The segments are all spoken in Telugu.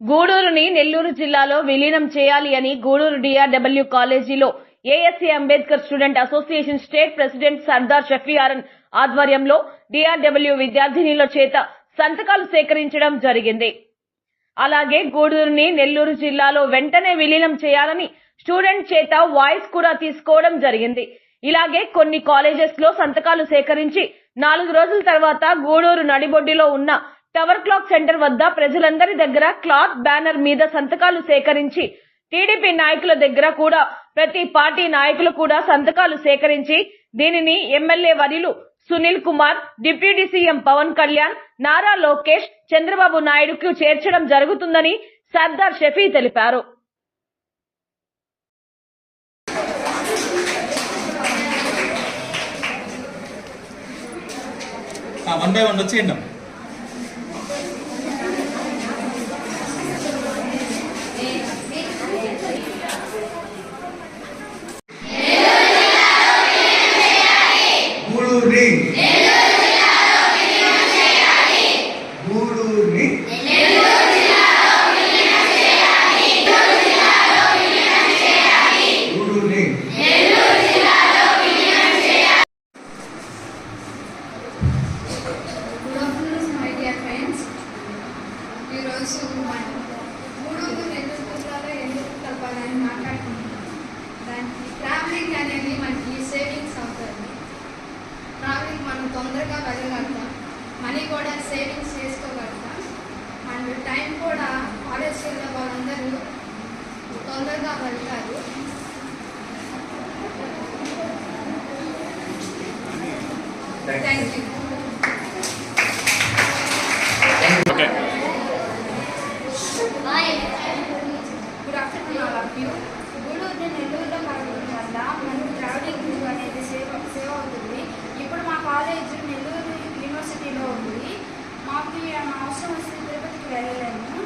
గూడూరుని నెల్లూరు జిల్లాలో విలీనం చేయాలి అని గూడూరు డిఆర్డబ్ల్యూ కాలేజీలో ASC Ambedkar student association state president Sardar Shafiaran ఆధ్వర్యంలో డిఆర్డబ్ల్యూ విద్యార్థినిల చేత సంతకాలు సేకరించడం జరిగింది. అలాగే గూడూరుని నెల్లూరు జిల్లాలో వెంటనే విలీనం చేయాలని స్టూడెంట్ చేత వాయిస్ కూడా తీసుకోవడం జరిగింది. ఇలాగే కొన్ని కాలేజెస్లో సంతకాలు సేకరించి నాలుగు రోజుల తర్వాత గూడూరు నడిబొడ్డిలో ఉన్న టవర్ క్లాక్ సెంటర్ వద్ద ప్రజలందరి దగ్గర క్లాత్ బ్యానర్ మీద సంతకాలు సేకరించి టీడీపీ నాయకుల దగ్గర కూడా ప్రతి పార్టీ నాయకులు కూడా సంతకాలు సేకరించి దీనిని ఎమ్మెల్యే వర్యులు సునీల్ కుమార్ డిప్యూటీ సీఎం పవన్ కళ్యాణ్ నారా లోకేష్ చంద్రబాబు నాయుడుకు చేర్చడం జరుగుతుందని సర్దార్ షఫీ తెలిపారు. వన్ బై వన్ వచ్చేయండి. ఈరోజు మనం గూడూరు నెల్లూరు జిల్లాలో ఎందుకు కలపాలని మాట్లాడుకుంటున్నాం. దానికి ట్రావెలింగ్ అనేది మనకి సేవింగ్స్ అవుతుంది. ట్రావెలింగ్ మనం తొందరగా వెళ్ళగలుగుతాం మనీ కూడా సేవింగ్స్ చేసుకోగలుగుతాం. అండ్ టైం కూడా కాలేజ్కి వెళ్ళే వాళ్ళందరూ తొందరగా వెళ్తారు. Thank you good afternoon all of you Gudur నెల్లూరులో కలవడం వల్ల మనకు ట్రావెలింగ్ అనేది సేవ్ సేవ్ అవుతుంది ఇప్పుడు మా కాలేజ్ నెల్లూరు యూనివర్సిటీలో ఉంది మాకు మా అవసరం వస్తే తిరుపతికి వెళ్ళలేము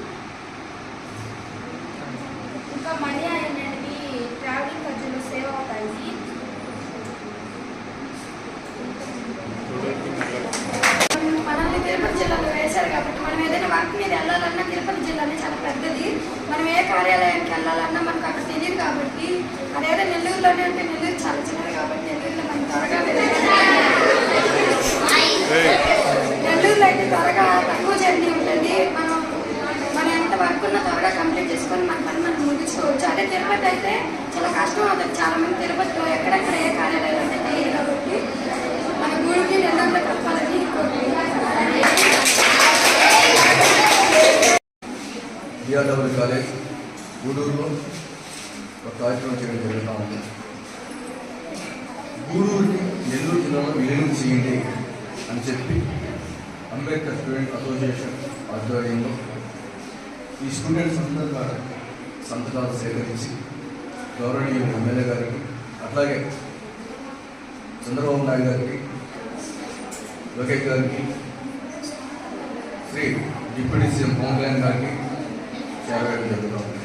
ఇంకా మనీ అనేది ట్రావెలింగ్ ఖర్చులు సేవ్ అవుతాయి మనల్ని తిరుపతి జిల్లాలో వేశారు కాబట్టి మనం ఏదైనా వర్క్ మీద వెళ్ళాలన్నా తిరుపతి జిల్లానే చాలా పెద్దది. మనం ఏ కార్యాలయానికి వెళ్ళాలన్నా మనకు అక్కడ తెలియదు కాబట్టి అదేదో నెల్లూరులోనే అంటే నెల్లూరు చాలా చిన్నది కాబట్టి నెల్లూరులో మనం త్వరగా నెల్లూరులో అయితే త్వరగా తక్కువ జర్నీ ఉంటుంది. మనం మనం ఎంత వర్క్ ఉన్నా త్వరగా కంప్లీట్ చేసుకొని మన పని మనం ముగించుకోవచ్చు. అదే తిరుపతి అయితే చాలా కష్టం అవుతుంది. చాలా మంది తిరుపతిలో ఎక్కడెక్కడ ఏ కార్యాలయాలు డిఆర్డబ్ల్యూ కాలేజ్ గూడూరులో ఒక కార్యక్రమం చేయడం జరుగుతూ ఉంది. గూడూరుని నెల్లూరు జిల్లాలో విలీనం చేయండి అని చెప్పి అంబేద్కర్ స్టూడెంట్ అసోసియేషన్ ఆధ్వర్యంలో ఈ స్టూడెంట్స్ అందరూ సంతకాలు సేకరించి గౌరవనీయ ఎమ్మెల్యే గారికి అట్లాగే చంద్రబాబు నాయుడు గారికి లోకేష్ గారికి శ్రీ డిప్యూటీ సీఎం పవన్ కళ్యాణ్ గారికి చేరవేయడం జరుగుతూ ఉంది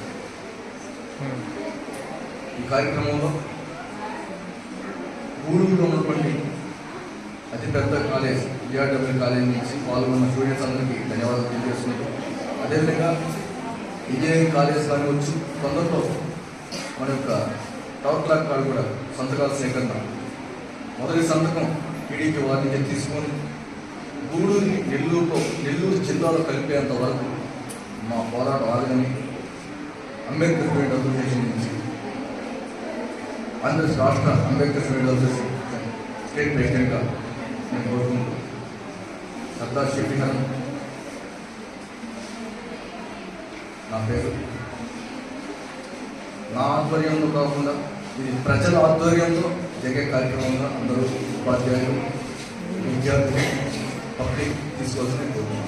ఈ కార్యక్రమంలో గూడూరులో ఉన్నటువంటి అతిపెద్ద కాలేజ్ విఆర్డబ్ల్యూ కాలేజ్ నుంచి పాల్గొన్న స్టూడెంట్స్ అందరికీ ధన్యవాదాలు తెలియజేస్తున్నాం అదేవిధంగా ఇంజనీరింగ్ కాలేజ్ కానివచ్చు తొందరలో మన యొక్క టవర్ క్లాక్ కాడ కూడా సంతకాల సేకరణ మొదటి సంతకం టీడీపీ వారి నుంచి తీసుకొని గూడూరిని నెల్లూరుతో నెల్లూరు జిల్లాలో కలిపేంత వరకు మా పోరాట ఆగదని అంబేద్కర్ స్టూడెంట్ అసోసియేషన్ నుంచి ఆంధ్రప్రదేశ్ రాష్ట్ర అంబేద్కర్ స్టూడెంట్ అసోసియేషన్ స్టేట్ ప్రెసిడెంట్గా నేను కోరుకుంటూ సర్దార్ షఫీహన్ నా పేరు. నా ఆధ్వర్యంలో కాకుండా ఇది ప్రజల ఆధ్వర్యంలో జరిగే కార్యక్రమంగా అందరూ ఉపాధ్యాయులు విద్యార్థులు పబ్లిక్ తీసుకోవాల్సిన కోరుకుంటున్నాను.